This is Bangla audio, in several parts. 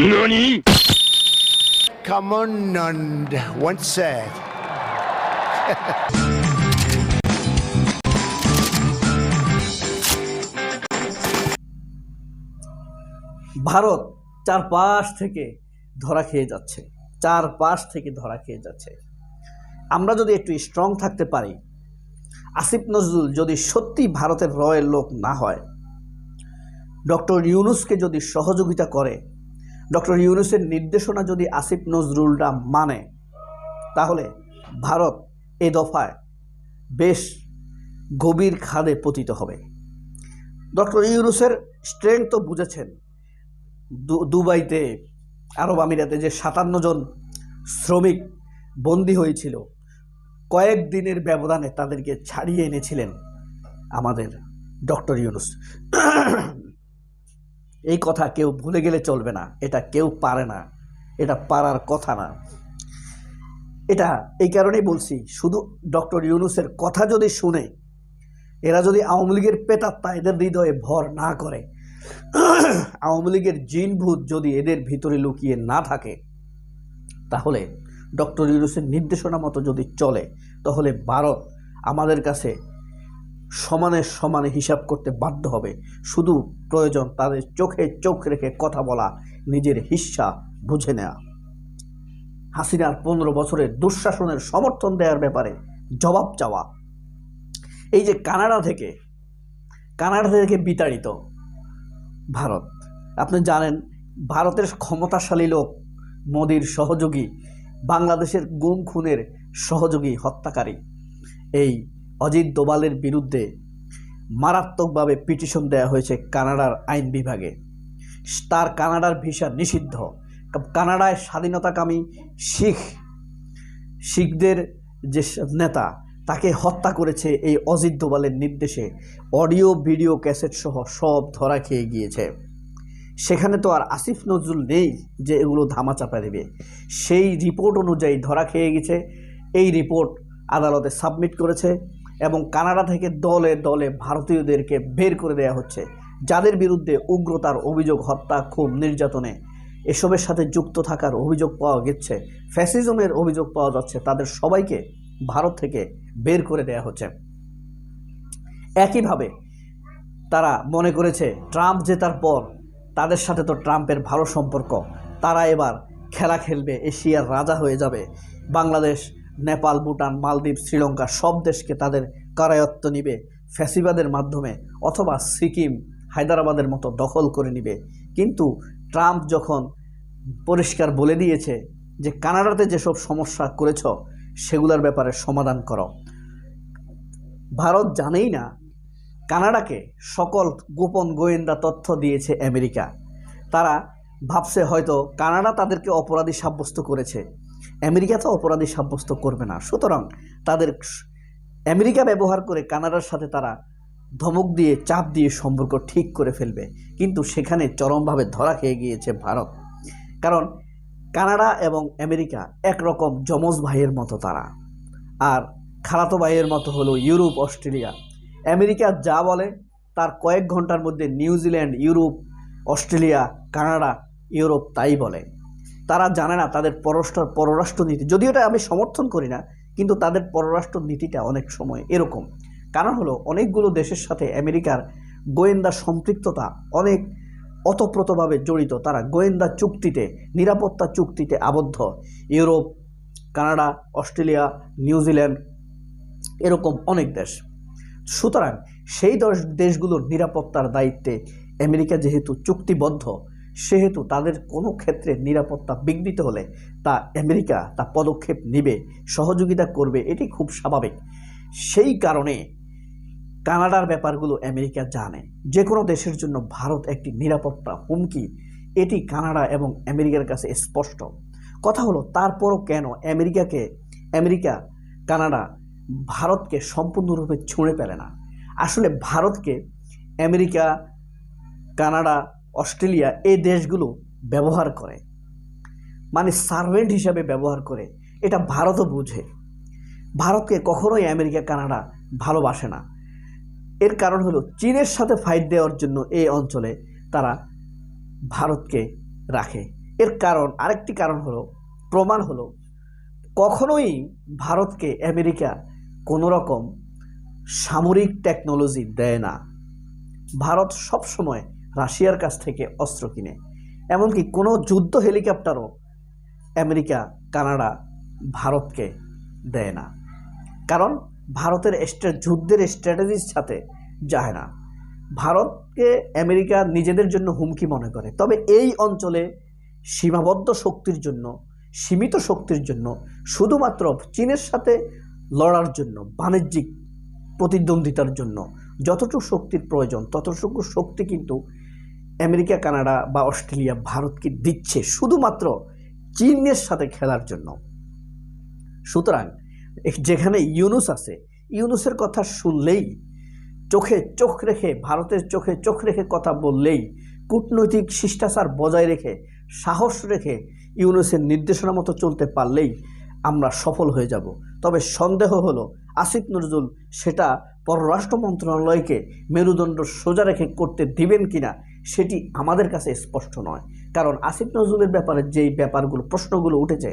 何 Come on, Nund. Once said. Bharat চারপাশ থেকে ধরা খেয়ে যাচ্ছে চারপাশ থেকে ধরা খেয়ে যাচ্ছে আমরা যদি একটু স্ট্রং থাকতে পারি আসিফ নজরুল যদি সত্যি ভারতের রয়ের লোক না হয় ডক্টর ইউনুসকে যদি সহযোগিতা করে ডক্টর ইউনুসের নির্দেশনা যদি আসিফ নজরুলরা মানে তাহলে ভারত এ দফায় বেশ গভীর খাদে পতিত হবে। ডক্টর ইউনুসের স্ট্রেংথ তো বুঝেছেন। দুবাইতে, আরব আমিরাতে যে সাতান্ন জন শ্রমিক বন্দী হয়েছিল, কয়েক দিনের ব্যবধানে তাদেরকে ছাড়িয়ে এনেছিলেন আমাদের ডক্টর ইউনুস। এই কথা কেউ ভুলে গেলে চলবে না। এটা কেউ পারে না। এটা পারার কথা না। এটা এই কারণেই বলছি, শুধু ডক্টর ইউনুসের কথা যদি শুনে, এরা যদি আওয়ামী লীগের পেটাত্তা এদের হৃদয়ে ভর না করে, আওয়ামী লীগের জিনভূত যদি এদের ভিতরে লুকিয়ে না থাকে, তাহলে ডক্টর ইউনুসের নির্দেশনা মতো যদি চলে, তাহলে ভারত আমাদের কাছে সমানে সমানে হিসাব করতে বাধ্য হবে। শুধু প্রয়োজন তাদের চোখে চোখ রেখে কথা বলা, নিজের হিস্সা বুঝে নেওয়া হাসিনার পনেরো বছরের দুঃশাসনের সমর্থন দেওয়ার ব্যাপারে জবাব চাওয়া। এই যে কানাডা থেকে কানাডা থেকে বিতাড়িত ভারত। আপনি জানেন, ভারতের ক্ষমতাশালী লোক, মোদির সহযোগী, বাংলাদেশের গুম খুনের সহযোগী, হত্যাকারী। এই অজিত দোবালের বিরুদ্ধে মারাত্মকভাবে পিটিশন দেওয়া হয়েছে কানাডার আইন বিভাগে। তার কানাডার ভিসা নিষিদ্ধ। কানাডায় স্বাধীনতাকামী শিখ, শিখদের যে নেতা, তাকে হত্যা করেছে এই অজিত দোবালের নির্দেশে। অডিও, ভিডিও, ক্যাসেট সহ সব ধরা খেয়ে গিয়েছে। সেখানে তো আর আসিফ নজরুল নেই যে এগুলো ধামাচাপা দেবে। সেই রিপোর্ট অনুযায়ী ধরা খেয়ে গেছে। এই রিপোর্ট আদালতে সাবমিট করেছে। এবং কানাডা থেকে দলে দলে ভারতীয়দেরকে বের করে দেওয়া হচ্ছে, যাদের বিরুদ্ধে উগ্রতার অভিযোগ, হত্যা খুব নির্যাতনে। এসবের সাথে যুক্ত থাকার অভিযোগ পাওয়া গেছে, ফ্যাসিজমের অভিযোগ পাওয়া যাচ্ছে, তাদের সবাইকে ভারত থেকে বের করে দেওয়া হচ্ছে। একইভাবে তারা মনে করেছে, ট্রাম্প জেতার পর তাদের সাথে তো ট্রাম্পের ভালো সম্পর্ক, তারা এবার খেলা খেলবে, এশিয়ার রাজা হয়ে যাবে, বাংলাদেশ নেপাল, ভুটান, মালদ্বীপ, শ্রীলঙ্কা সব দেশকে তাদের কারায়ত্ত নিবে, ফ্যাসিবাদের মাধ্যমে অথবা সিকিম, হায়দ্রাবাদের মতো দখল করে নিবে। কিন্তু ট্রাম্প যখন পরিষ্কার বলে দিয়েছে যে, কানাডাতে যেসব সমস্যা করেছ, সেগুলোর ব্যাপারে সমাধান করো। ভারত জানেই না, কানাডাকে সকল গোপন গোয়েন্দা তথ্য দিয়েছে আমেরিকা। তারা ভাবছে হয়তো কানাডা তাদেরকে অপরাধী সাব্যস্ত করেছে। আমেরিকা তো অপরাধী সাব্যস্ত করবে না। সুতরাং তাদের আমেরিকা ব্যবহার করে কানাডার সাথে তারা ধমক দিয়ে, চাপ দিয়ে সম্পর্ক ঠিক করে ফেলবে। কিন্তু সেখানে চরমভাবে ধরা খেয়ে গিয়েছে ভারত। কারণ কানাডা এবং আমেরিকা একরকম যমজ ভাইয়ের মতো তারা। আর খালাতো ভাইয়ের মতো হলো ইউরোপ, অস্ট্রেলিয়া। আমেরিকা যা বলে, তার কয়েক ঘণ্টার মধ্যে New Zealand, Europe, Australia, Canada, Europe তাই বলে। তারা জানে না তাদের পররাষ্ট্র পররাষ্ট্রনীতি যদিও এটা আমি সমর্থন করি না, কিন্তু তাদের পররাষ্ট্র নীতিটা অনেক সময় এরকম। কারণ হলো, অনেকগুলো দেশের সাথে আমেরিকার গোয়েন্দা সম্পৃক্ততা অনেক অতপ্রতভাবে জড়িত। তারা গোয়েন্দা চুক্তিতে, নিরাপত্তা চুক্তিতে আবদ্ধ। ইউরোপ, কানাডা, অস্ট্রেলিয়া নিউজিল্যান্ড এরকম অনেক দেশ। সুতরাং সেই দশ দেশগুলোর নিরাপত্তার দায়িত্বে আমেরিকা যেহেতু চুক্তিবদ্ধ সেহেতু তাদের কোনো ক্ষেত্রে নিরাপত্তা বিঘ্নিত হলে তা আমেরিকা তা পদক্ষেপ নেবে, সহযোগিতা করবে, এটি খুব স্বাভাবিক। সেই কারণে কানাডার ব্যাপারগুলো আমেরিকা জানে। যে কোনো দেশের জন্য ভারত একটি নিরাপত্তা হুমকি, এটি কানাডা এবং আমেরিকার কাছে স্পষ্ট। কথা হলো, তারপরও কেন আমেরিকাকে, আমেরিকা, কানাডা ভারতকে সম্পূর্ণরূপে ছুঁড়ে ফেলে না? আসলে ভারতকে আমেরিকা, কানাডা অস্ট্রেলিয়া এই দেশগুলো ব্যবহার করে। মানে সার্ভেন্ট হিসাবে ব্যবহার করে। এটা ভারতও বুঝে। ভারতকে কখনোই আমেরিকা, কানাডা ভালোবাসে না। এর কারণ হলো চীনের সাথে ফাইট দেওয়ার জন্য এই অঞ্চলে তারা ভারতকে রাখে। এর কারণ, আরেকটি কারণ হলো, প্রমাণ হলো, কখনোই ভারতকে আমেরিকা কোনো রকম সামরিক টেকনোলজি দেয় না। ভারত সবসময় রাশিয়ার কাছ থেকে অস্ত্র কিনে। এমনকি কোনো যুদ্ধ হেলিকপ্টারও আমেরিকা, কানাডা, ভারতকে দেয় না। কারণ ভারতের যুদ্ধের স্ট্র্যাটেজির সাথে যায় না। ভারতকে আমেরিকা নিজেদের জন্য হুমকি মনে করে। তবে এই অঞ্চলে সীমাবদ্ধ শক্তির জন্য, সীমিত শক্তির জন্য, শুধুমাত্র চীনের সাথে লড়ার জন্য, বাণিজ্যিক প্রতিদ্বন্দ্বিতার জন্য যতটুকু শক্তির প্রয়োজন, ততটুকু শক্তি কিন্তু আমেরিকা, কানাডা বা অস্ট্রেলিয়া ভারতকে দিচ্ছে শুধুমাত্র চীনের সাথে খেলার জন্য। সুতরাং যেখানে ইউনুস আছে, ইউনুসের কথা শুনলেই, চোখে চোখ রেখে, ভারতের চোখে চোখ রেখে কথা বললেই, কূটনৈতিক শিষ্টাচার বজায় রেখে, সাহস রেখে ইউনুসের নির্দেশনা মতো চলতে পারলেই আমরা সফল হয়ে যাব। তবে সন্দেহ হলো, আসিফ নজরুল সেটা পররাষ্ট্র মন্ত্রণালয়কে মেরুদণ্ড সোজা রেখে করতে দিবেন কিনা সেটি আমাদের কাছে স্পষ্ট নয়। কারণ আসিফ নজরুলের ব্যাপারে যেই ব্যাপারগুলো, প্রশ্নগুলো উঠেছে,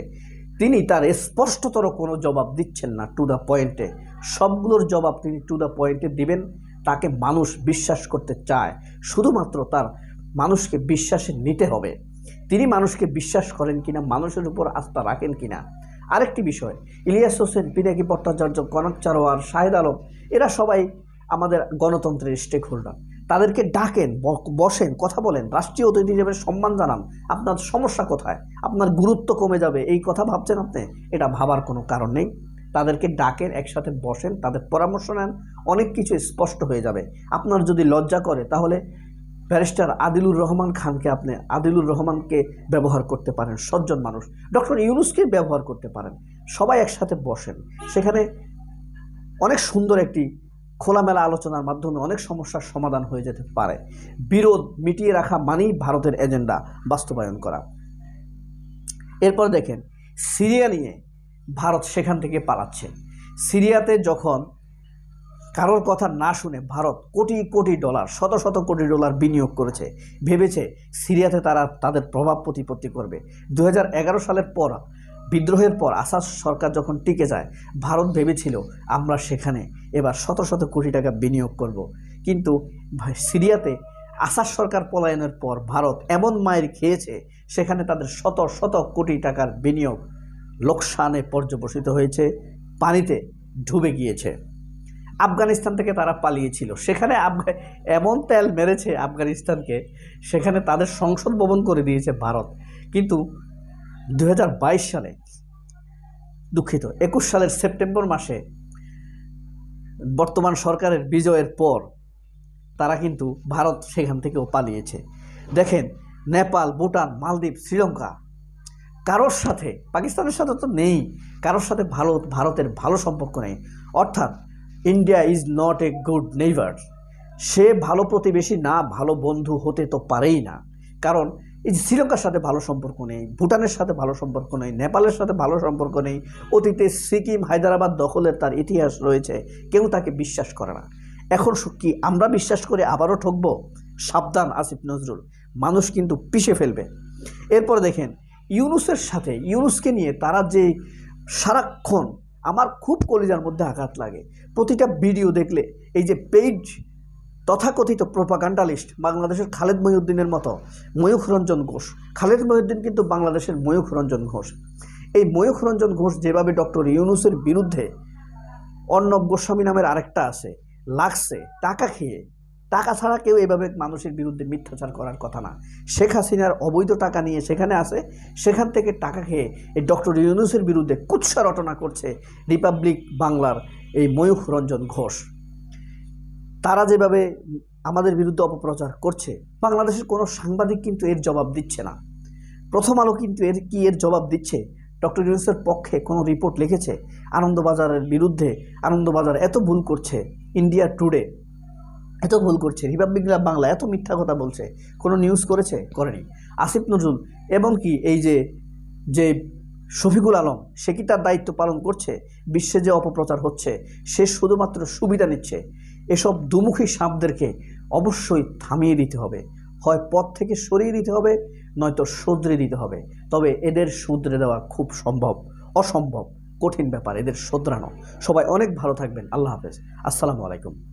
তিনি তার স্পষ্টতর কোনো জবাব দিচ্ছেন না টু দ্য পয়েন্টে সবগুলোর জবাব তিনি টু দ্য পয়েন্টে দিবেন, তাকে মানুষ বিশ্বাস করতে চায়। শুধুমাত্র তার মানুষকে বিশ্বাসে নিতে হবে। তিনি মানুষকে বিশ্বাস করেন কিনা, মানুষের উপর আস্থা রাখেন কিনা? আরেকটি বিষয়, ইলিয়াস হোসেন, পিনাকি ভট্টাচার্য, কনক চারোয়ার, শাহেদ আলম, এরা সবাই আমাদের গণতন্ত্রের স্টেক হোল্ডার তাদেরকে ডাকেন বসেন, কথা বলেন, রাষ্ট্রীয় অতিথি হিসেবে সম্মান জানান, আপনার সমস্যা কোথায়? আপনার গুরুত্ব কমে যাবে, এই কথা ভাবছেন আপনি? এটা ভাবার কোনো কারণ নেই। তাদেরকে ডাকেন, একসাথে বসেন, তাদের পরামর্শ নেন, অনেক কিছু স্পষ্ট হয়ে যাবে। আপনার যদি লজ্জা করে, তাহলে ব্যারিস্টার আদিলুর রহমান খানকে আপনি, আদিলুর রহমানকে ব্যবহার করতে পারেন, সজ্জন মানুষ। ডক্টর ইউনুসকে ব্যবহার করতে পারেন। সবাই একসাথে বসেন। সেখানে অনেক সুন্দর একটি খোলামেলা আলোচনার মাধ্যমে অনেক সমস্যার সমাধান হয়ে যেতে পারে। বিরোধ মিটিয়ে রাখা মানেই ভারতের এজেন্ডা বাস্তবায়ন করা। এরপর দেখেন, সিরিয়া নিয়ে ভারত সেখান থেকে পালাচ্ছে। সিরিয়াতে যখন কারোর কথা না শুনে ভারত কোটি কোটি ডলার, শত শত কোটি ডলার বিনিয়োগ করেছে, ভেবেছে সিরিয়াতে তারা তাদের প্রভাব প্রতিপত্তি করবে। দু হাজার এগারো সালের পর বিদ্রোহের পর আসাদ সরকার যখন টিকে যায়, ভারত ভেবেছিল, আমরা সেখানে এবার শত শত কোটি টাকা বিনিয়োগ করব। কিন্তু সিরিয়াতে আসাদ সরকার পলায়নের পর ভারত এমন মায়ের খেয়েছে, সেখানে তাদের শত শত কোটি টাকার বিনিয়োগ লোকসানে পর্যবসিত হয়েছে, পানিতে ডুবে গিয়েছে। আফগানিস্তান থেকে তারা পালিয়েছিল। সেখানে আফগা, এমন তেল মেরেছে আফগানিস্তানকে, সেখানে তাদের সংসদ ভবন করে দিয়েছে ভারত। কিন্তু দু হাজার বাইশ সালে দুঃখিত, একুশ সালের সেপ্টেম্বর মাসে বর্তমান সরকারের বিজয়ের পর তারা কিন্তু ভারত সেখান থেকেও পালিয়েছে। দেখেন, নেপাল, ভুটান, মালদ্বীপ, শ্রীলঙ্কা, কারোর সাথে, পাকিস্তানের সাথে তো নেই, কারোর সাথে ভালো, ভারতের ভালো সম্পর্ক নেই। অর্থাৎ, India is not a good neighbour. সে ভালো প্রতিবেশী না, ভালো বন্ধু হতে তো পারেই না। কারণ এই যে শ্রীলঙ্কার সাথে ভালো সম্পর্ক নেই, ভুটানের সাথে ভালো সম্পর্ক নেই, নেপালের সাথে ভালো সম্পর্ক নেই, অতীতে সিকিম, হায়দ্রাবাদ দখলের তার ইতিহাস রয়েছে, কেউ তাকে বিশ্বাস করে না। এখন কি আমরা বিশ্বাস করে আবারও ঠকবো? সাবধান, আসিফ নজরুল। মানুষ কিন্তু পিষে ফেলবে। এরপর দেখেন, ইউনুসের সাথে, ইউনুসকে নিয়ে তারা যে সারাক্ষণ, আমার খুব কলিজার মধ্যে আঘাত লাগে। প্রতিটা ভিডিও দেখলে, এই যে পেইড তথাকথিত প্রোপাগান্ডালিস্ট বাংলাদেশের খালেদ মহিউদ্দিনের মতো ময়ূখ রঞ্জন ঘোষ। খালেদ মহিউদ্দিন কিন্তু বাংলাদেশের ময়ূখ রঞ্জন ঘোষ। এই ময়ূখ রঞ্জন ঘোষ যেভাবে ডক্টর ইউনুসের বিরুদ্ধে অর্ণব গোস্বামী নামের আরেকটা আছে, লাগছে, টাকা খেয়ে। টাকা ছাড়া কেউ এভাবে মানুষের বিরুদ্ধে মিথ্যাচার করার কথা না। শেখ হাসিনার অবৈধ টাকা নিয়ে সেখানে আসে সেখান থেকে টাকা খেয়ে এই ডক্টর ইউনুসের বিরুদ্ধে কুৎসা রটনা করছে রিপাবলিক বাংলার এই ময়ূখ রঞ্জন ঘোষ। তারা যেভাবে আমাদের বিরুদ্ধে অপপ্রচার করছে, বাংলাদেশের কোনো সাংবাদিক কিন্তু এর জবাব দিচ্ছে না। প্রথম আলো কিন্তু এর কি এর জবাব দিচ্ছে? ডক্টর ইউনুসের পক্ষে কোনো রিপোর্ট লিখেছে? আনন্দবাজারের বিরুদ্ধে আনন্দবাজার এত ভুল করছে, ইন্ডিয়া টুডে এত ভুল করছে, রিপাবলিক বাংলা এত মিথ্যা কথা বলছে, কোনো নিউজ করেছে? করেনি। আসিফ নজরুল এবং কি এই যে যে শফিকুল আলম, সে কি তার দায়িত্ব পালন করছে? বিশ্বে যে অপপ্রচার হচ্ছে, সে শুধুমাত্র সুবিধা নিচ্ছে। এসব দুমুখী সাপদেরকে অবশ্যই থামিয়ে দিতে হবে। হয় পথ থেকে সরিয়ে দিতে হবে, নয়তো শুধরে দিতে হবে। তবে এদের শুধরে দেওয়া খুব সম্ভব, অসম্ভব, কঠিন ব্যাপার এদের শোধরানো। সবাই অনেক ভালো থাকবেন। আল্লাহ হাফেজ। আসসালামু আলাইকুম।